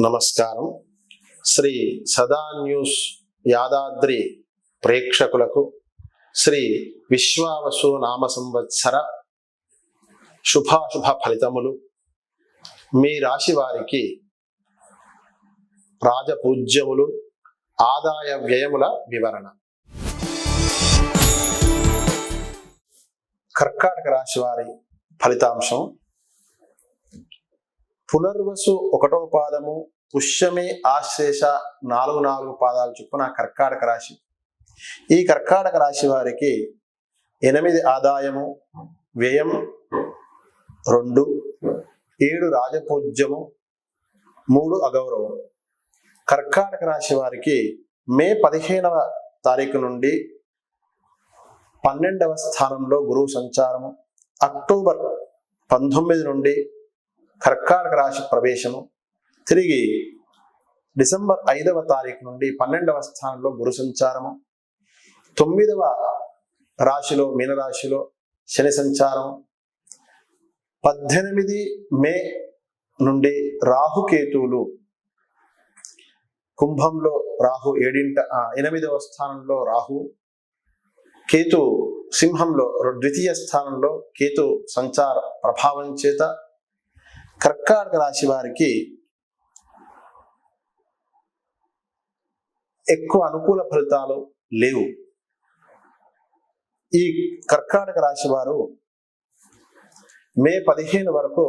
నమస్కారం. శ్రీ సదా న్యూస్ యాదాద్రి ప్రేక్షకులకు శ్రీ విశ్వావసు నామ సంవత్సర శుభాశుభ ఫలితములు. మీ రాశి వారికి రాజపూజ్యములు ఆదాయ వ్యయముల వివరణ. కర్కాటక రాశి వారి ఫలితాంశం పునర్వసు ఒకటో పాదము పుష్యమి ఆశ్లేష నాలుగు నాలుగు పాదాలు చొప్పున కర్కాటక రాశి. ఈ కర్కాటక రాశి వారికి ఎనిమిది ఆదాయము వ్యయం రెండు ఏడు రాజపూజ్యము మూడు అగౌరవం. కర్కాటక రాశి వారికి మే పదిహేనవ తారీఖు నుండి పన్నెండవ స్థానంలో గురువు సంచారము అక్టోబర్ పంతొమ్మిది నుండి కర్కాటక రాశి ప్రవేశము. తిరిగి డిసెంబర్ ఐదవ తారీఖు నుండి పన్నెండవ స్థానంలో గురు సంచారము. తొమ్మిదవ రాశిలో మీనరాశిలో శని సంచారం పద్దెనిమిది మే నుండి రాహుకేతువులు. కుంభంలో రాహు ఏడింట ఎనిమిదవ స్థానంలో రాహు. కేతు సింహంలో ద్వితీయ స్థానంలో కేతు సంచార ప్రభావం చేత కర్కాటక రాశి వారికి ఎక్కువ అనుకూల ఫలితాలు లేవు. ఈ కర్కాటక రాశి వారు మే పదిహేను వరకు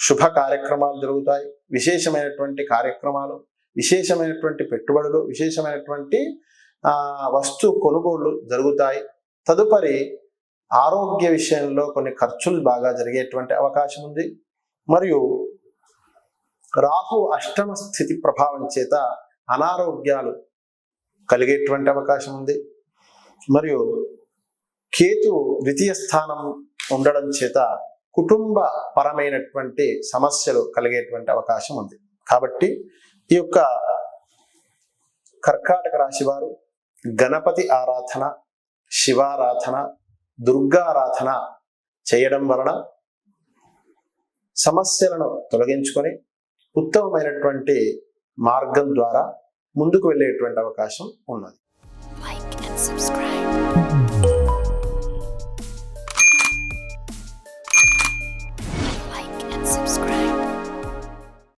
శుభ కార్యక్రమాలు జరుగుతాయి. విశేషమైనటువంటి కార్యక్రమాలు విశేషమైనటువంటి పెట్టుబడులు విశేషమైనటువంటి వస్తు కొనుగోళ్ళు జరుగుతాయి. తదుపరి ఆరోగ్య విషయంలో కొన్ని ఖర్చులు బాగా జరిగేటువంటి అవకాశం ఉంది. మరియు రాహు అష్టమ స్థితి ప్రభావం చేత అనారోగ్యాలు కలిగేటువంటి అవకాశం ఉంది. మరియు కేతు ద్వితీయ స్థానం ఉండడం చేత కుటుంబ పరమైనటువంటి సమస్యలు కలిగేటువంటి అవకాశం ఉంది. కాబట్టి ఈ యొక్క కర్కాటక రాశి వారు గణపతి ఆరాధన శివారాధన దుర్గారాధన చేయడం వలన సమస్యలను తొలగించుకొని ఉత్తమమైనటువంటి మార్గం ద్వారా ముందుకు వెళ్ళేటువంటి అవకాశం ఉన్నది.